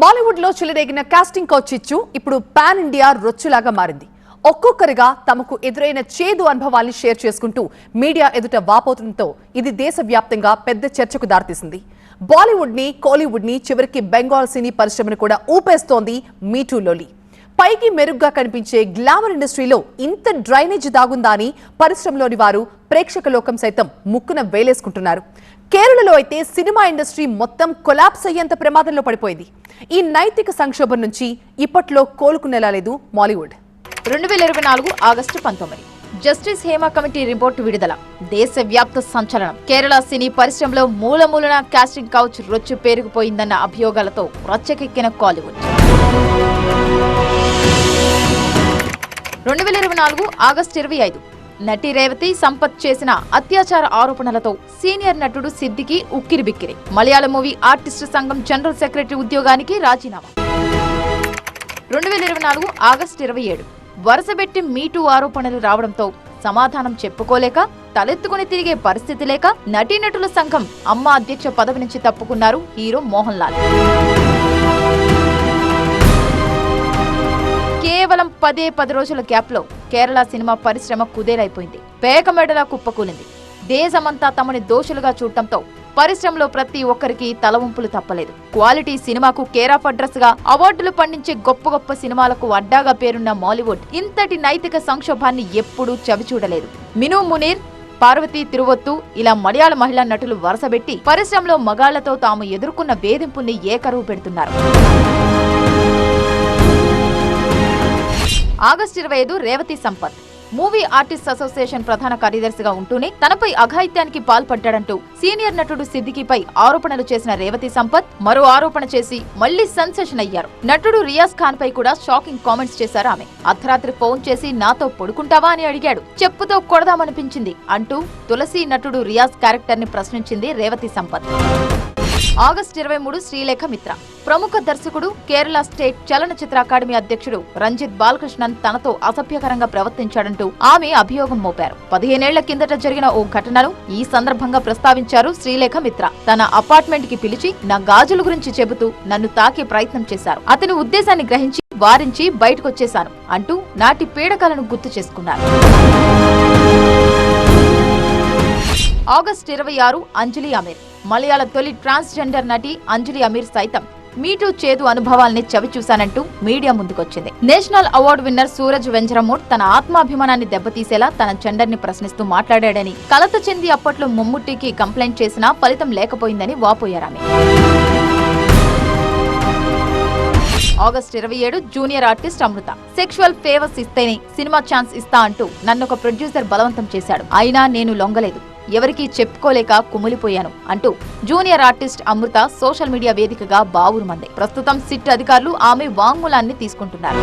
బాలీవుడ్లో చెలరేగిన casting couch ఇచ్చు ఇప్పుడు పాన్ ఇండియా రొచ్చులాగా మారింది. ఒక్కొక్కరిగా తమకు ఎదురైన చేదు అనుభవాల్ని షేర్ చేసుకుంటూ మీడియా ఎదుట వాపోతుండటంతో ఇది దేశవ్యాప్తంగా పెద్ద చర్చకు దారితీసింది. బాలీవుడ్ని కోలీవుడ్ని చివరికి బెంగాల్ సినీ పరిశ్రమను కూడా ఊపేస్తోంది మీటూ లోలి పైకి మెరుగ్గా కనిపించే గ్లామర్ ఇండస్ట్రీలో ఇంత డ్రైనేజ్ దాగుందా అని పరిశ్రమలోని వారు ప్రేక్షక లోకం సైతం ముక్కున వేలేసుకుంటున్నారు. కేరళలో అయితే సినిమా ఇండస్ట్రీ మొత్తం కొలాప్స్ అయ్యేంత ప్రమాదంలో పడిపోయింది. ఈ నైతిక సంక్షోభం నుంచి ఇప్పట్లో కోలుకునేలా లేదు మాలీవుడ్. రెండు వేల ఇరవై నాలుగు ఆగస్టు పంతొమ్మిది. జస్టిస్ హేమ కమిటీ రిపోర్టు విడుదల. దేశవ్యాప్త సంచలనం. కేరళ సినీ పరిశ్రమలో మూలమూలన కాస్టింగ్ కౌచ్ రొచ్చు పేరుకుపోయిందన్న అభియోగాలతో రొచ్చకెక్కిన కాలీవుడ్. రెండు వేల ఇరవై నాలుగు ఆగస్టు ఇరవై ఐదు. నటి రేవతి సంపత్ చేసిన అత్యాచార ఆరోపణలతో సీనియర్ నటుడు సిద్దికి ఉక్కిరిబిక్కిరి మలయాళ మూవీ ఆర్టిస్టు సంఘం జనరల్ సెక్రటరీ ఉద్యోగానికి రాజీనామా. రెండు వేల ఇరవై నాలుగు ఆగస్టు ఇరవై ఏడు. వరుసబెట్టి మీటూ ఆరోపణలు రావడంతో సమాధానం చెప్పుకోలేక తలెత్తుకుని తిరిగే పరిస్థితి లేక నటీనటుల సంఘం అమ్మ అధ్యక్ష పదవి నుంచి తప్పుకున్నారు హీరో మోహన్ లాల్. కేవలం పదే పది రోజుల గ్యాప్లో కేరళ సినిమా పరిశ్రమ కుదేలైపోయింది. పేక మెడలా కుప్పకూలింది. దేశమంతా తమని దోషులుగా చూడటంతో పరిశ్రమలో ప్రతి ఒక్కరికి తలవంపులు తప్పలేదు. క్వాలిటీ సినిమాకు కేర్ ఆఫ్ అడ్రస్గా అవార్డులు పండించే గొప్ప గొప్ప సినిమాలకు అడ్డాగా పేరున్న మాలీవుడ్ ఇంతటి నైతిక సంక్షోభాన్ని ఎప్పుడూ చవిచూడలేదు మిను మునీర్ పార్వతి తిరువొత్తు ఇలా మలయాళ మహిళా నటులు వరుసబెట్టి పరిశ్రమలో మగాళ్ళతో తాము ఎదుర్కొన్న వేధింపుల్ని ఏకరువు పెడుతున్నారు. ఆగస్టు ఇరవై ఐదు Revathi Sampath. Movie artist association ప్రధాన కార్యదర్శిగా ఉంటూనే తనపై అఘాయిత్యానికి పాల్పడ్డాడంటూ సీనియర్ నటుడు సిద్దికిపై ఆరోపణలు చేసిన రేవతి సంపత్ మరో ఆరోపణ చేసి మళ్ళీ సెన్సేషన్ అయ్యారు. నటుడు రియాజ్ ఖాన్ పై కూడా షాకింగ్ కామెంట్స్ చేశారు ఆమె. అర్ధరాత్రి ఫోన్ చేసి నాతో పడుకుంటావా? అని అడిగాడు. చెప్పుతో కొడదామనిపించింది అంటూ తులసి నటుడు రియాజ్ క్యారెక్టర్ని ప్రశ్నించింది రేవతి సంపత్. ఆగస్టు ఇరవై మూడు శ్రీలేఖ మిత్ర. ప్రముఖ దర్శకుడు కేరళ స్టేట్ చలనచిత్ర అకాడమీ అధ్యక్షుడు రంజిత్ బాలకృష్ణన్ తనతో అసభ్యకరంగా ప్రవర్తించాడంటూ ఆమె అభియోగం మోపారు. పదిహేనేళ్ళ కిందట జరిగిన ఓ ఘటనను ఈ సందర్భంగా ప్రస్తావించారు శ్రీలేఖ మిత్ర. తన అపార్ట్మెంట్కి పిలిచి నా గాజుల గురించి చెబుతూ నన్ను తాకే ప్రయత్నం చేశారు. అతని ఉద్దేశాన్ని గ్రహించి వారించి బయటకొచ్చేశాను అంటూ నాటి పీడకలను గుర్తు చేసుకున్నారు. ఆగస్టు ఇరవై ఆరు అంజలి అమీర్. మలయాళ తొలి ట్రాన్స్జెండర్ నటి అంజలి అమీర్ సైతం మీటూ చేదు అనుభవాల్ని చవిచూశానంటూ మీడియా ముందుకొచ్చింది. National award winner Suraj Venjaramoodu తన ఆత్మాభిమానాన్ని దెబ్బతీసేలా తన జెండర్ని ప్రశ్నిస్తూ మాట్లాడాడని కలత చెంది అప్పట్లో మమ్ముట్టికి కంప్లైంట్ చేసినా ఫలితం లేకపోయిందని వాపోయారామె ఆగస్ట్ ఇరవై ఏడు junior artist Amrutha. Sexual favours ఇస్తేనే సినిమా ఛాన్స్ ఇస్తా అంటూ నన్ను ఒక ప్రొడ్యూసర్ బలవంతం చేశాడు. అయినా నేను లొంగలేదు. ఎవరికీ చెప్పుకోలేక కుమిలిపోయాను అంటూ junior artist Amrutha social media వేదికగా బావురుమంది ప్రస్తుతం సిట్ అధికారులు ఆమె వాంగ్మూలాన్ని తీసుకుంటున్నారు.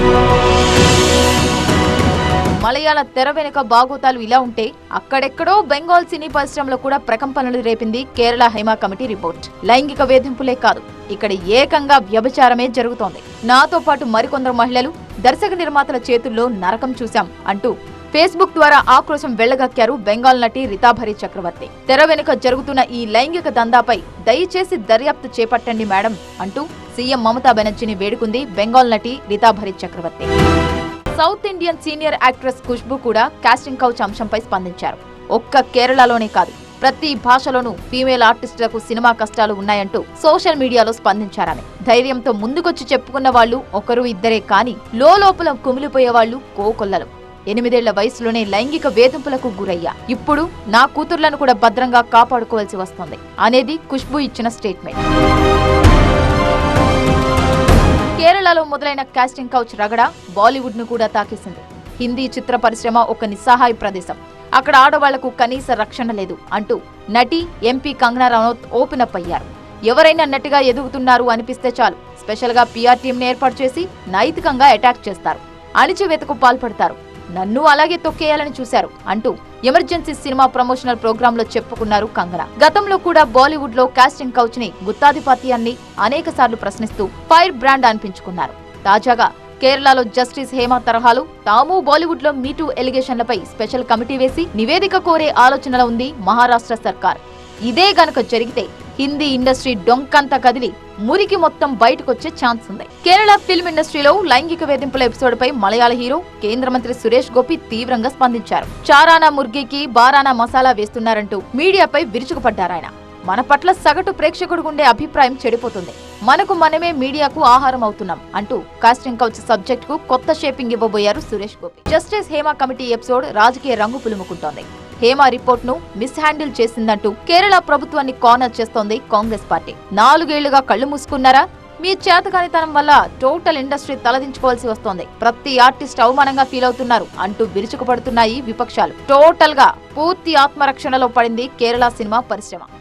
మలయాళ తెర వెనుక బాగోతాలు ఇలా ఉంటే అక్కడెక్కడో బెంగాల్ సినీ పరిశ్రమలో కూడా ప్రకంపనలు రేపింది కేరళ హైమా కమిటీ రిపోర్ట్. లైంగిక వేధింపులే కాదు ఇక్కడ ఏకంగా వ్యభిచారమే జరుగుతోంది. నాతో పాటు మరికొందరు మహిళలు దర్శక నిర్మాతల చేతుల్లో నరకం చూశాం అంటూ ఫేస్బుక్ ద్వారా ఆక్రోశం వెళ్ళగక్కారు బెంగాల్ నటి రితాభరి చక్రవర్తి. తెర వెనుక జరుగుతున్న ఈ లైంగిక దందాపై దయచేసి దర్యాప్తు చేపట్టండి మేడం అంటూ సీఎం మమతా బెనర్జీని వేడుకుంది బెంగాల్ నటి Ritabhari Chakraborty. South Indian senior actress Khushbu కూడా కాస్టింగ్ కౌచ్ అంశంపై స్పందించారు. ఒక్క కేరళలోనే కాదు ప్రతి భాషలోనూ ఫీమేల్ ఆర్టిస్టులకు సినిమా కష్టాలు ఉన్నాయంటూ సోషల్ మీడియాలో స్పందించారని. ధైర్యంతో ముందుకొచ్చి చెప్పుకున్న వాళ్ళు ఒకరు ఇద్దరే కాని లోపల కుమిలిపోయే వాళ్ళు కోకొల్లలు. ఎనిమిదేళ్ళ వయసులోనే లైంగిక వేధింపులకు గురయ్యా. ఇప్పుడు నా కూతుర్లను కూడా భద్రంగా కాపాడుకోవాల్సి వస్తోంది అనేది ఖుష్బు ఇచ్చిన స్టేట్మెంట్. కేరళలో మొదలైన కాస్టింగ్ కౌచ్ రగడ బాలీవుడ్ను కూడా తాకేసింది. హిందీ చిత్ర పరిశ్రమ ఒక నిస్సహాయ ప్రదేశం. అక్కడ ఆడవాళ్ళకు కనీస రక్షణ లేదు అంటూ నటి MP Kangana Ranaut open up అయ్యారు ఎవరైనా నటిగా ఎదుగుతున్నారు అనిపిస్తే చాలు. స్పెషల్గా పీఆర్ టీం ఏర్పాటు చేసి నైతికంగా అటాక్ చేస్తారు. అణిచివేతకు పాల్పడతారు. నన్ను అలాగే తొక్కేయాలని చూశారు అంటూ ఎమర్జెన్సీ సినిమా ప్రమోషనల్ ప్రోగ్రామ్లో చెప్పుకున్నారు కంగన. గతంలో కూడా బాలీవుడ్లో కాస్టింగ్ కౌచ్ని గుత్తాధిపత్యాన్ని అనేక సార్లు ప్రశ్నిస్తూ ఫైర్ బ్రాండ్ అనిపించుకున్నారు. తాజాగా కేరళలో జస్టిస్ హేమ తరహాలు తాము బాలీవుడ్లో మీటూ ఎలిగేషన్లపై స్పెషల్ కమిటీ వేసి నివేదిక కోరే ఆలోచనలో ఉంది మహారాష్ట్ర సర్కార్. ఇదే గనుక జరిగితే హిందీ ఇండస్ట్రీ డొంకంతా కదిలి మురికి మొత్తం బయటకొచ్చే ఛాన్స్ ఉంది. కేరళ ఫిల్మ్ ఇండస్ట్రీలో లైంగిక వేధింపుల ఎపిసోడ్ పై మలయాళ హీరో కేంద్ర మంత్రి సురేష్ గోపి తీవ్రంగా స్పందించారు. చారానా ముర్గికి బారానా మసాలా వేస్తున్నారంటూ మీడియాపై విరుచుకుపడ్డారాయన మన పట్ల సగటు ప్రేక్షకుడు ఉండే అభిప్రాయం చెడిపోతుంది. మనకు మనమే మీడియాకు ఆహారం అవుతున్నాం అంటూ కాస్టింగ్ కౌచ్ సబ్జెక్ట్కు కొత్త shaping ఇవ్వబోయారు Suresh Gopi. Justice Hema committee episode రాజకీయ రంగు పులుముకుంటోంది. హేమ రిపోర్ట్ను మిస్ హ్యాండిల్ చేసిందంటూ కేరళ ప్రభుత్వాన్ని కార్నర్ చేస్తోంది కాంగ్రెస్ పార్టీ. నాలుగేళ్ళుగా కళ్ళు మూసుకున్నారా? మీ చేతకానితనం వల్ల టోటల్ ఇండస్ట్రీ తలదించుకోవాల్సి వస్తోంది. ప్రతి ఆర్టిస్ట్ అవమానంగా ఫీల్ అవుతున్నారు. అంటూ విరుచుకుపడుతున్నాయి విపక్షాలు. టోటల్గా పూర్తి ఆత్మరక్షణలో పడింది కేరళ సినిమా పరిశ్రమ.